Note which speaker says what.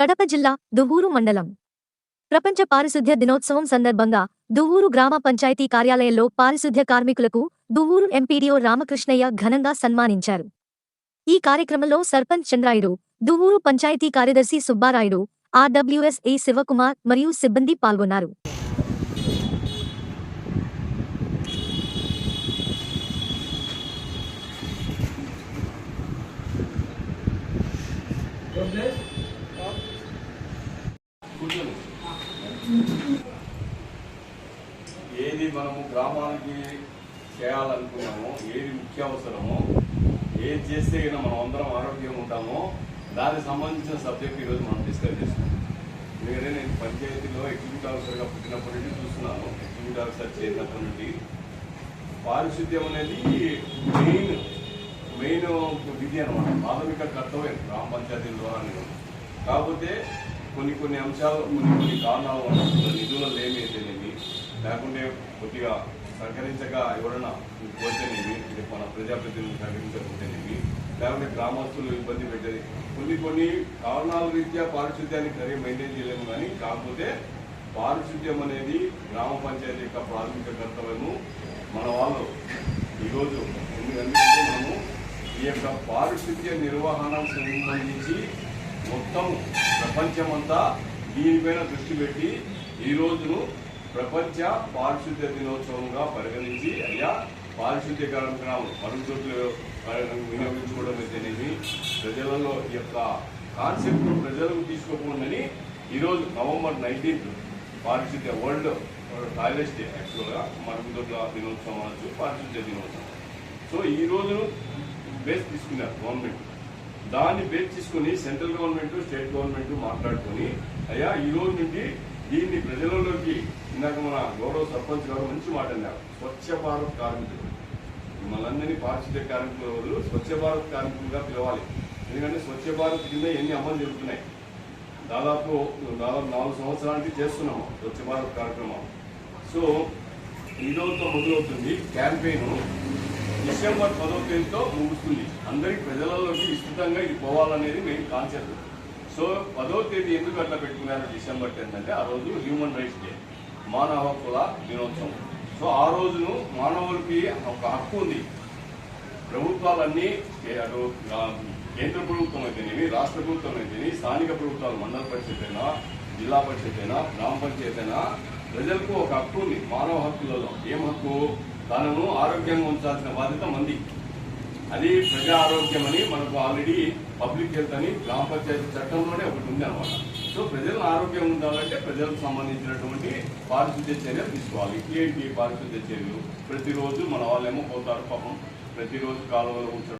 Speaker 1: కడప జిల్లా దువ్వూరు మండలం. ప్రపంచ పారిశుద్ధ్య దినోత్సవం సందర్భంగా దువ్వూరు గ్రామ పంచాయతీ కార్యాలయంలో పారిశుద్ధ్య కార్మికులకు దువ్వూరు ఎంపీడీఓ రామకృష్ణయ్య ఘనంగా సన్మానించారు. ఈ కార్యక్రమంలో సర్పంచ్ చంద్రాయుడు దువ్వూరు పంచాయతీ కార్యదర్శి సుబ్బారాయుడు ఆర్డబ్ల్యూఎస్ఏ ఏ శివకుమార్ మరియు సిబ్బంది పాల్గొన్నారు.
Speaker 2: కూర్చోండి. ఏది మనము గ్రామానికి చేయాలనుకున్నామో ఏది ముఖ్య అవసరమో ఏది చేస్తే మనం అందరం ఆరోగ్యంగా ఉంటామో దానికి సంబంధించిన సబ్జెక్ట్ ఈరోజు మనం డిస్కస్ చేస్తున్నాం. ఎందుకంటే నేను పంచాయతీలో ఎగ్జిక్యూటివ్ ఆఫీసర్గా పుట్టినప్పటి నుండి చూస్తున్నాను. ఎగ్జిక్యూటివ్ ఆఫీసర్ చేసినప్పటి నుండి పారిశుద్ధ్యం అనేది మెయిన్ మెయిన్ విధి అనమాట ప్రాథమిక కర్తవ్యం గ్రామ పంచాయతీల ద్వారా కాకపోతే కొన్ని కొన్ని అంశాలు కొన్ని కొన్ని కారణాలు వల్ల నిధుల లేమైతేనేమి లేకుంటే కొద్దిగా సహకరించక ఎవరైనా కోరితేనేవి ఇది మన ప్రజాప్రతినిధులు సహకరించకుంటేనేవి లేకుంటే గ్రామస్తులు ఇబ్బంది పెట్టేది. కొన్ని కొన్ని కారణాల రీత్యా పారిశుద్ధ్యాన్ని సరిగ్గా మెయింటైన్ చేయలేము కానీ కాకపోతే పారిశుద్ధ్యం అనేది గ్రామ పంచాయతీ యొక్క ప్రాథమిక కర్తవ్యము. మన వాళ్ళు ఈరోజు ఎందుకంటే మనము ఈ యొక్క పారిశుద్ధ్య నిర్వహణ సంబంధించి మొత్తం ప్రపంచమంతా దీనిపైన దృష్టి పెట్టి ఈ రోజును ప్రపంచ పారిశుద్ధ్య దినోత్సవంగా పరిగణించి అయ్యా పారిశుద్ధ్య కార్యక్రమాలు మరుగుదొడ్లు వినియోగించుకోవడం అయితేనేమి ప్రజలలో ఈ యొక్క కాన్సెప్ట్ ప్రజలకు తీసుకోకూడదని ఈరోజు నవంబర్ నైన్టీన్త్ పారిశుద్ధ్య వరల్డ్ టాయిలెట్స్ డే యాక్చువల్గా మరుగుదొడ్ల దినోత్సవం అనొచ్చు పారిశుద్ధ్య దినోత్సవం. సో ఈ రోజును బేస్ తీసుకున్నారు గవర్నమెంట్. దాన్ని బేస్ తీసుకుని సెంట్రల్ గవర్నమెంట్ స్టేట్ గవర్నమెంట్ మాట్లాడుకొని అయ్యా ఈ రోజు నుండి దీన్ని ప్రజలలోకి ఇందాక మన గౌరవ సర్పంచ్ గారు మంచి మాట అన్నారు. స్వచ్ఛ భారత్ కార్మికులు. మిమ్మల్ని అందరినీ పారిశుద్ధ్య కార్మికుల వదులు స్వచ్ఛ భారత్ కార్మికులుగా పిలవాలి. ఎందుకంటే స్వచ్ఛ భారత్ కింద ఎన్ని అమలు జరుగుతున్నాయి? దాదాపు దాదాపు నాలుగు సంవత్సరానికి చేస్తున్నాము స్వచ్ఛ భారత్ కార్యక్రమం. సో ఈ రోజుతో మొదలవుతుంది క్యాంపెయిన్. డిసెంబర్ పదో తేదీతో ముగుస్తుంది. అందరి ప్రజలలోకి విస్తృతంగా ఇది పోవాలనేది మెయిన్ కాన్సెప్ట్. సో పదో తేదీ ఎందుకు అట్లా పెట్టుకున్నారు డిసెంబర్ టెన్త్ అంటే ఆ రోజు హ్యూమన్ రైట్స్ డే మానవ హక్కుల దినోత్సవం. సో ఆ రోజును మానవులకి ఒక హక్కు ఉంది. ప్రభుత్వాలన్నీ ఏ- అటు కేంద్ర ప్రభుత్వం అయితేనేమి రాష్ట్ర ప్రభుత్వం అయితేనేమి స్థానిక ప్రభుత్వాలు మండల పరిషత్ అయినా జిల్లా పరిషత్ అయినా గ్రామ పంచాయతీ అయినా ప్రజలకు ఒక హక్కు ఉంది. మానవ హక్కులలో ఏం హక్కు? తనను ఆరోగ్యంగా ఉంచాల్సిన బాధ్యత మంది. అది ప్రజా ఆరోగ్యం అని మనకు ఆల్రెడీ పబ్లిక్ హెల్త్ అని గ్రామ పంచాయతీ చట్టంలోనే ఒకటి ఉంది అనమాట సో ప్రజల ఆరోగ్యం ఉండాలంటే ప్రజలకు సంబంధించినటువంటి పారిశుద్ధ్య చర్యలు తీసుకోవాలి. ఏంటి పారిశుద్ధ్య చర్యలు? ప్రతిరోజు మన వాళ్ళేమో పోతారు పాపం. ప్రతిరోజు కాలువలో ఉంచడం